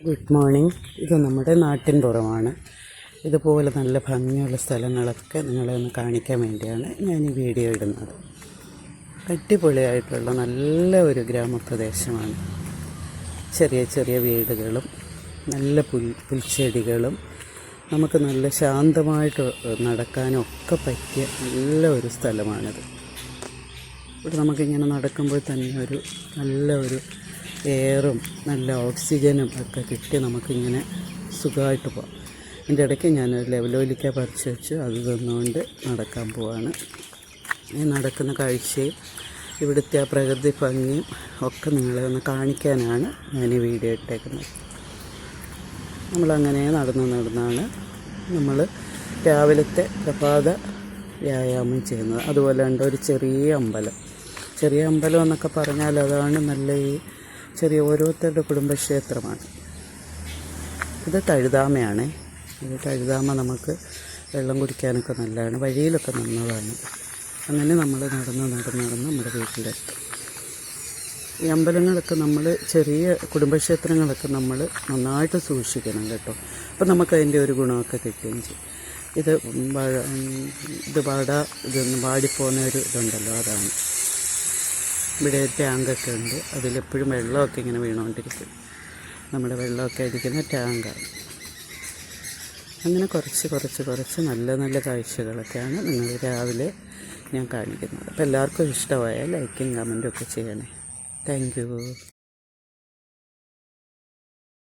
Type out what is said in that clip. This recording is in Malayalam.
ഗുഡ് മോർണിംഗ് ഇത് നമ്മുടെ നാട്ടിൻ പുറമാണ് ഇതുപോലെ നല്ല ഭംഗിയുള്ള സ്ഥലങ്ങളൊക്കെ നിങ്ങളെ ഒന്ന് കാണിക്കാൻ വേണ്ടിയാണ് ഞാൻ ഈ വീഡിയോ ഇടുന്നത്. അടിപൊളിയായിട്ടുള്ള നല്ല ഒരു ഗ്രാമപ്രദേശമാണ്. ചെറിയ ചെറിയ വീടുകളും നല്ല പുൽ പുൽച്ചെടികളും നമുക്ക് നല്ല ശാന്തമായിട്ട് നടക്കാനും ഒക്കെ പറ്റിയ നല്ല ഒരു സ്ഥലമാണിത്. ഇവിടെ നമുക്കിങ്ങനെ നടക്കുമ്പോൾ തന്നെ ഒരു നല്ല ഒരു എയറും നല്ല ഓക്സിജനും ഒക്കെ കിട്ടി നമുക്കിങ്ങനെ സുഖമായിട്ട് പോകാം എന്റെ ഇടയ്ക്ക് ഞാനൊരു ലെവലോലിക്ക പറിച്ച് വെച്ച്. അത് തന്നുകൊണ്ട് നടക്കാൻ പോവാണ്. ഈ നടക്കുന്ന കാഴ്ചയും ഇവിടുത്തെ ആ പ്രകൃതി ഭംഗിയും ഒക്കെ നിങ്ങളെ ഒന്ന് കാണിക്കാനാണ് ഞാൻ ഈ വീഡിയോ ഇട്ടേക്കുന്നത്. നമ്മളങ്ങനെ നടന്ന് നടന്നാണ് നമ്മൾ രാവിലത്തെ പ്രഭാത വ്യായാമം ചെയ്യുന്നത്. അതുപോലെ ഉണ്ട് ഒരു ചെറിയ അമ്പലം. ചെറിയ അമ്പലം എന്നൊക്കെ പറഞ്ഞാൽ അതാണ് നല്ല ഈ ചെറിയ ഓരോരുത്തരുടെ കുടുംബക്ഷേത്രമാണ്. ഇത് തഴുതാമയാണ് ഇത് തഴുതാമ നമുക്ക് വെള്ളം കുടിക്കാനൊക്കെ നല്ലതാണ്. വഴിയിലൊക്കെ നന്നതാണ്. അങ്ങനെ നമ്മൾ നടന്ന് നടന്ന് നടന്ന് നമ്മുടെ വീട്ടിലെത്തും ഈ അമ്പലങ്ങളൊക്കെ നമ്മൾ ചെറിയ കുടുംബക്ഷേത്രങ്ങളൊക്കെ നമ്മൾ നന്നായിട്ട് സൂക്ഷിക്കണം കേട്ടോ. അപ്പോൾ നമുക്ക് അതിന്റെ ഒരു ഗുണമൊക്കെ കിട്ടുകയും ചെയ്യും. ഇത് ഇത് പാടാ ഇതൊന്ന് വാടിപ്പോകുന്ന ഒരു ഇതുണ്ടല്ലോ അതാണ്. ഇവിടെ ടാങ്കൊക്കെ ഉണ്ട്. അതിലെപ്പോഴും വെള്ളമൊക്കെ ഇങ്ങനെ വീണുകൊണ്ടിരിക്കും. നമ്മുടെ വെള്ളമൊക്കെ അടിക്കുന്ന ടാങ്കാണ് അങ്ങനെ കുറച്ച് കുറച്ച് കുറച്ച് നല്ല നല്ല കാഴ്ചകളൊക്കെയാണ് നിങ്ങൾ രാവിലെ ഞാൻ കാണിക്കുന്നത്. അപ്പോൾ എല്ലാവർക്കും ഇഷ്ടമായ ലൈക്കും കമന്റും ഒക്കെ ചെയ്യണേ. താങ്ക്